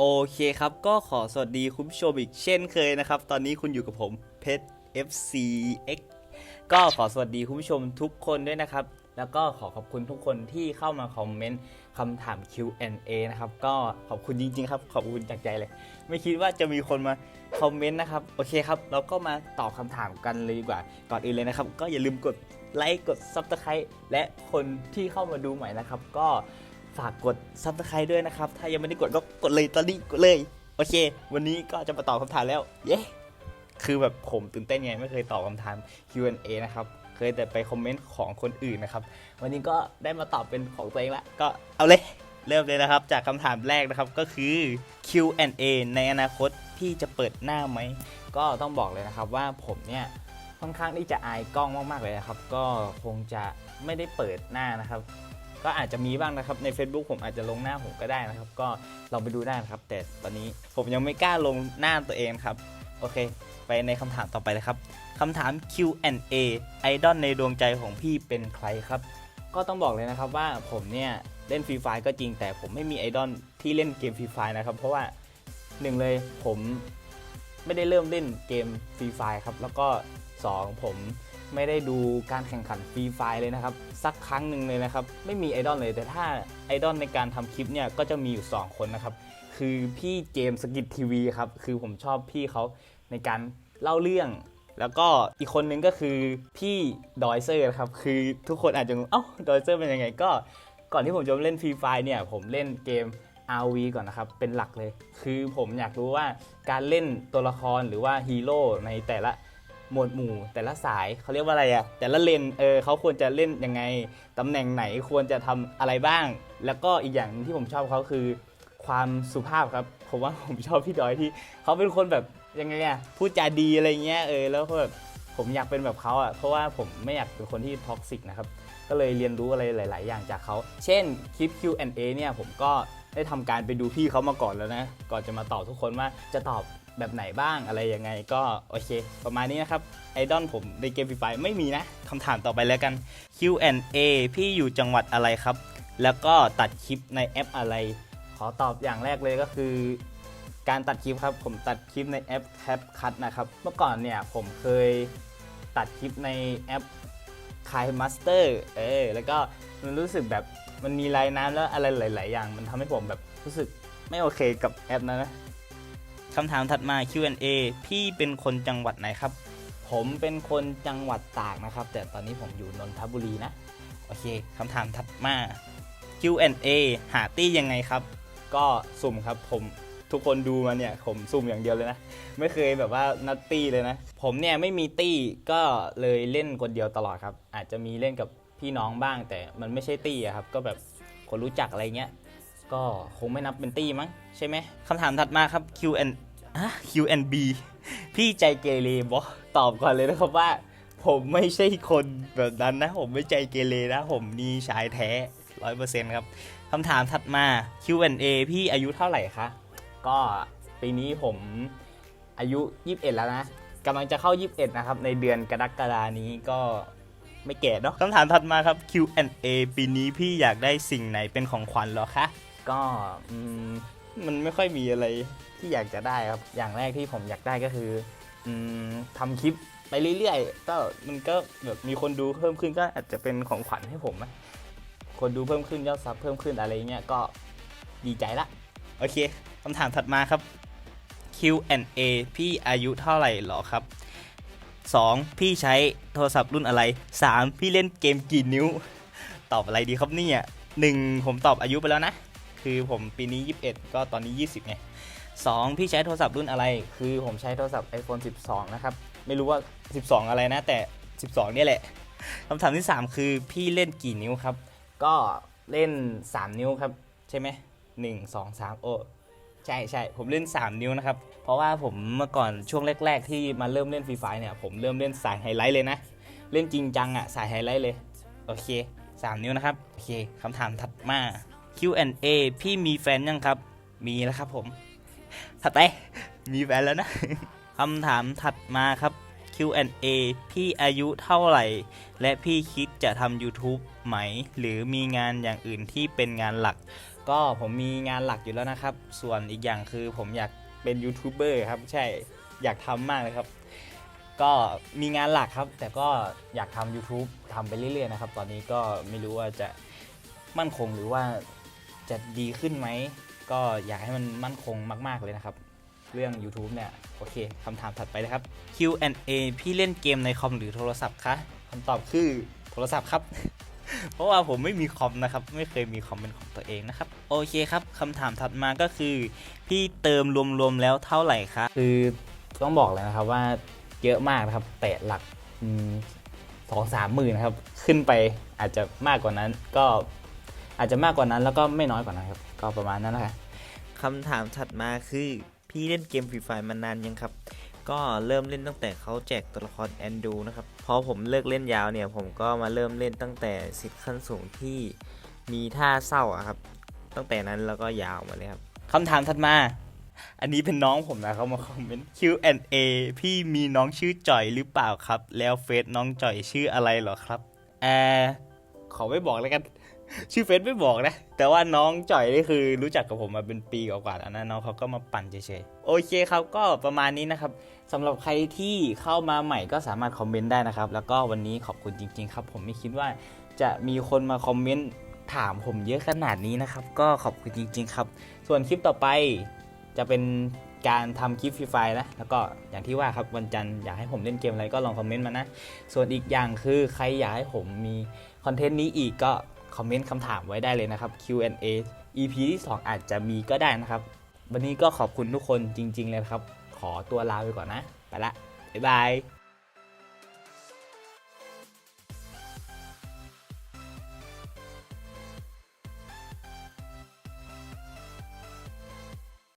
โอเคครับ ก็ขอสวัสดีคุณผู้ชมอีกเช่นเคยนะครับ ตอนนี้คุณอยู่กับผมเพชร FCX ก็ขอสวัสดีคุณผู้ชมทุกคนด้วยนะครับ แล้วก็ขอขอบคุณทุกคนที่เข้ามาคอมเมนต์คำถาม Q&A นะครับ ก็ขอบคุณจริง ๆ ครับ ขอบคุณจากใจเลย ไม่คิดว่าจะมีคนมาคอมเมนต์นะครับ โอเคครับ เราก็มาตอบคำถามกันเลยดีกว่า ก่อนอื่นเลยนะครับ ก็อย่าลืมกดไลค์ กด Subscribe และคนที่เข้ามาดูใหม่นะครับ ก็ ฝากกด Subscribe ด้วยนะครับ ถ้ายังไม่ได้กดก็กดเลยตอนนี้กดเลย โอเค วันนี้ก็จะมาตอบคำถามแล้ว เย้ คือแบบผมตื่นเต้นไงไม่เคยตอบคำถาม Q&A นะครับ เคยแต่ไปคอมเมนต์ของคนอื่นนะครับ วันนี้ก็ได้มาตอบเป็นของตัวเองละ ก็เอาเลย เริ่มเลยนะครับ จากคำถามแรกนะครับก็คือ Q&A ในอนาคตพี่จะเปิดหน้าไหม ก็ต้องบอกเลยนะครับว่าผมเนี่ยค่อนข้างที่จะอายกล้องมากๆเลยนะครับ ก็คงจะไม่ได้เปิดหน้านะครับ ก็อาจจะมีบ้างนะครับใน Facebook ผมอาจจะลงหน้าผมก็ได้นะครับ ก็ลองไปดูได้นะครับ แต่ตอนนี้ผมยังไม่กล้าลงหน้าตัวเองครับ โอเค ไปในคำถามต่อไปเลยครับคำถาม Q&A ไอดอลในดวงใจของพี่เป็นใครครับ ก็ต้องบอกเลยนะครับว่าผมเนี่ยเล่นฟรีไฟก็จริงแต่ผมไม่มีไอดอลที่เล่นเกมฟรีไฟนะครับ เพราะว่าหนึ่งเลยผมไม่ได้เริ่มเล่นเกมฟรีไฟครับ แล้วก็ สองผมไม่ได้ดูการแข่งขันฟรีไฟเลยนะครับ สักครั้งหนึ่งเลยนะครับ ไม่มีไอดอลเลยแต่ถ้าไอดอลในการทำคลิปเนี่ยก็จะมีอยู่ 2 คนนะครับ คือพี่เจมส์สกิททีวีครับ คือผมชอบพี่เขาในการเล่าเรื่อง แล้วก็อีกคนนึงก็คือพี่ดอยเซอร์ครับ คือทุกคนอาจจะงงเอ้าดอยเซอร์เป็นยังไงก็ก่อนที่ผมจะเล่นฟรีไฟเนี่ยผมเล่นเกม RV ก่อนนะครับ เป็นหลักเลย คือผมอยากรู้ว่าการเล่นตัวละครหรือว่าฮีโร่ในแต่ละ หมวดหมู่ แต่ละสายเขาเรียกว่าอะไรอะแต่ละเลนเออเขาควรจะเล่นยังไงตำแหน่งไหนควรจะทำอะไรบ้าง แล้วก็อีกอย่างหนึ่งที่ผมชอบเขาคือ ความสุภาพครับ ผมว่าผมชอบพี่ดอยที่เขาเป็นคนแบบยังไงอะพูดจาดีอะไรเงี้ยเออแล้วก็แบบผมอยากเป็นแบบเขาอะเพราะว่าผมไม่อยากเป็นคนที่ท็อกซิกนะครับ ก็เลยเรียนรู้อะไรหลาย ๆ อย่างจากเขา เช่นคลิป Q&A เนี่ยผมก็ได้ทำการไปดูพี่เขามาก่อนแล้วนะ ก่อนจะมาตอบทุกคนว่าจะตอบ แบบไหนบ้างอะไรยังไงก็โอเค ประมาณนี้นะครับ ไอดอลผมในเกมฟรีไฟไม่มีนะคำถามต่อไปแล้วกัน Q&A พี่อยู่จังหวัดอะไรครับ แล้วก็ตัดคลิปในแอปอะไร ขอตอบอย่างแรกเลยก็คือ การตัดคลิปครับ ผมตัดคลิปในแอป CapCut นะครับ เมื่อก่อนเนี่ยผมเคยตัดคลิปในแอปคายมาสเตอร์เออแล้วก็มันรู้สึกแบบมันมีลายน้ำแล้วอะไรหลาย ๆ อย่าง มันทำให้ผมแบบรู้สึกไม่โอเคกับแอปนั้นนะ คำถามถัดมา Q&A พี่เป็นคนจังหวัดไหนครับ ผมเป็นคนจังหวัดตากนะครับ แต่ตอนนี้ผมอยู่นนทบุรีนะ โอเคคำถามถัดมา Q&A หาตี้ยังไงครับ ก็สุ่มครับผมทุกคนดูมาเนี่ยผมสุ่มอย่างเดียวเลยนะ ไม่เคยแบบว่านัดตี้เลยนะ ผมเนี่ยไม่มีตี้ก็เลยเล่นคนเดียวตลอดครับ อาจจะมีเล่นกับพี่น้องบ้าง แต่มันไม่ใช่ตี้อะครับ ก็แบบคนรู้จักอะไรเงี้ย ก็คงไม่นับเป็นตี้มั้งใช่ไหมคำถามถัดมาครับ Q N อะ Q N B พี่ใจเกเรบอตอบก่อนเลยนะครับว่า ผมไม่ใช่คนแบบนั้นนะ ผมไม่ใจเกเรนะ ผมมีชายแท้ร้อยเปอร์เซ็นต์ครับคำถามถัดมา Q&A พี่อายุเท่าไหร่คะ ก็ปีนี้ผมอายุ 21 แล้วนะกำลังจะเข้า 21 นะครับ ในเดือนกรกฎานี้ก็ไม่แก่เนาะคำถามถัดมาครับ Q&A ปีนี้พี่อยากได้สิ่งไหนเป็นของขวัญหรอคะ ก็อื มันไม่ค่อยมีอะไรที่อยากจะได้ครับ อย่างแรกที่ผมอยากได้ก็คืออืมทำคลิปไปเรื่อยๆ ก็มันก็แบบมีคนดูเพิ่มขึ้นก็อาจจะเป็นของขวัญให้ผมนะคนดูเพิ่มขึ้นยอดซับเพิ่มขึ้นอะไรเงี้ยก็ดีใจละ โอเคคำถามถัดมาครับ Q&A พี่อายุเท่าไหร่หรอครับ 2. พี่ใช้โทรศัพท์รุ่นอะไร 3. พี่เล่นเกมกี่นิ้ว ตอบอะไรดีครับเนี่ยหนึ่งผมตอบอายุไปแล้วนะ คือผมปีนี้ 21 ก็ตอนนี้ 20ไง 2. พี่ใช้โทรศัพท์รุ่นอะไร คือผมใช้โทรศัพท์ iPhone 12 นะครับ ไม่รู้ว่า 12 อะไรนะ แต่ 12 เนี่ยแหละคำถามที่ 3 คือพี่เล่นกี่นิ้วครับ ก็เล่น 3 นิ้วครับ ใช่ไหมหนึ่งสองสามโอ้ใช่ใช่ผมเล่น 3 นิ้วนะครับ เพราะว่าผมเมื่อก่อนช่วงแรก ๆ ที่มาเริ่มเล่นฟรีไฟเนี่ย ผมเริ่มเล่นสายไฮไลท์เลยนะ เล่นจริงจังอะสายไฮไลท์เลย โอเค 3 นิ้วนะครับ โอเคคำถามถัดมา Q&A พี่มีแฟนยังครับ มีแล้วครับผมถัดไปมีแฟนแล้วนะคำถามถัดมาครับ Q&A พี่อายุเท่าไหร่ และพี่คิดจะทำ YouTube ไหม หรือมีงานอย่างอื่นที่เป็นงานหลัก ก็ผมมีงานหลักอยู่แล้วนะครับ ส่วนอีกอย่างคือผมอยากเป็นยูทูบเบอร์ครับ ใช่อยากทำมากเลยครับ ก็มีงานหลักครับ แต่ก็อยากทำ YouTube ทำไปเรื่อยๆนะครับ ตอนนี้ก็ไม่รู้ว่าจะมั่นคงหรือว่า จะดีขึ้นไหม ก็อยากให้มันมั่นคงมาก ๆ เลยนะครับ เรื่อง YouTube เนี่ย โอเคคำถามถัดไปเลยครับ Q&A พี่เล่นเกมในคอมหรือโทรศัพท์คะคำตอบคือโทรศัพท์ครับ เพราะว่าผมไม่มีคอมนะครับ ไม่เคยมีคอมเป็นของตัวเองนะครับ โอเคครับคำถามถัดมาก็คือ พี่เติมรวมๆแล้วเท่าไหร่คะคือต้องบอกเลยนะครับว่าเยอะมากนะครับแตะหลักสองสามหมื่นนะครับ ขึ้นไปอาจจะมากกว่านั้นก็ อาจจะมากกว่านั้นแล้วก็ไม่น้อยกว่านั้นครับ ก็ประมาณนั้นนะครับคำถามถัดมาคือพี่เล่นเกมฟรีไฟมานานยังครับ ก็เริ่มเล่นตั้งแต่เขาแจกตัวละครแอนดูนะครับพอผมเลิกเล่นยาวเนี่ยผมก็มาเริ่มเล่นตั้งแต่สิทธิ์ขั้นสูงที่มีท่าเศร้าอะครับ ตั้งแต่นั้นแล้วก็ยาวมาเลยครับคำถามถัดมา อันนี้เป็นน้องผมนะเขามาคอมเมนต์ Q&A พี่มีน้องชื่อจ่อยหรือเปล่าครับ แล้วเฟซน้องจ่อยชื่ออะไรเหรอครับแอร์ขอไม่บอกแล้วกัน ชื่อเฟซไม่บอกนะ แต่ว่าน้องจ่อยนี่คือรู้จักกับผมมาเป็นปีกว่าๆแล้วนะน้องเขาก็มาปั่นเฉยๆ โอเคครับก็ประมาณนี้นะครับสำหรับใครที่เข้ามาใหม่ก็สามารถคอมเมนต์ได้นะครับ แล้วก็วันนี้ขอบคุณจริง ๆ ครับ ผมไม่คิดว่าจะมีคนมาคอมเมนต์ถามผมเยอะขนาดนี้นะครับ ก็ขอบคุณจริง ๆ ครับ ส่วนคลิปต่อไปจะเป็นการทำคลิปฟรีไฟนะ แล้วก็อย่างที่ว่าครับวันจันทร์อยากให้ผมเล่นเกมอะไรก็ลองคอมเมนต์มานะ ส่วนอีกอย่างคือใครอยากให้ผมมีคอนเทนต์นี้อีกก็ คอมเมนต์คำถามไว้ได้เลยนะครับ Q&A EP ที่ 2 อาจจะมีก็ได้นะครับ วันนี้ก็ขอบคุณทุกคนจริง ๆ เลยครับ ขอตัวลาไปก่อนนะ ไปละ บ๊ายบาย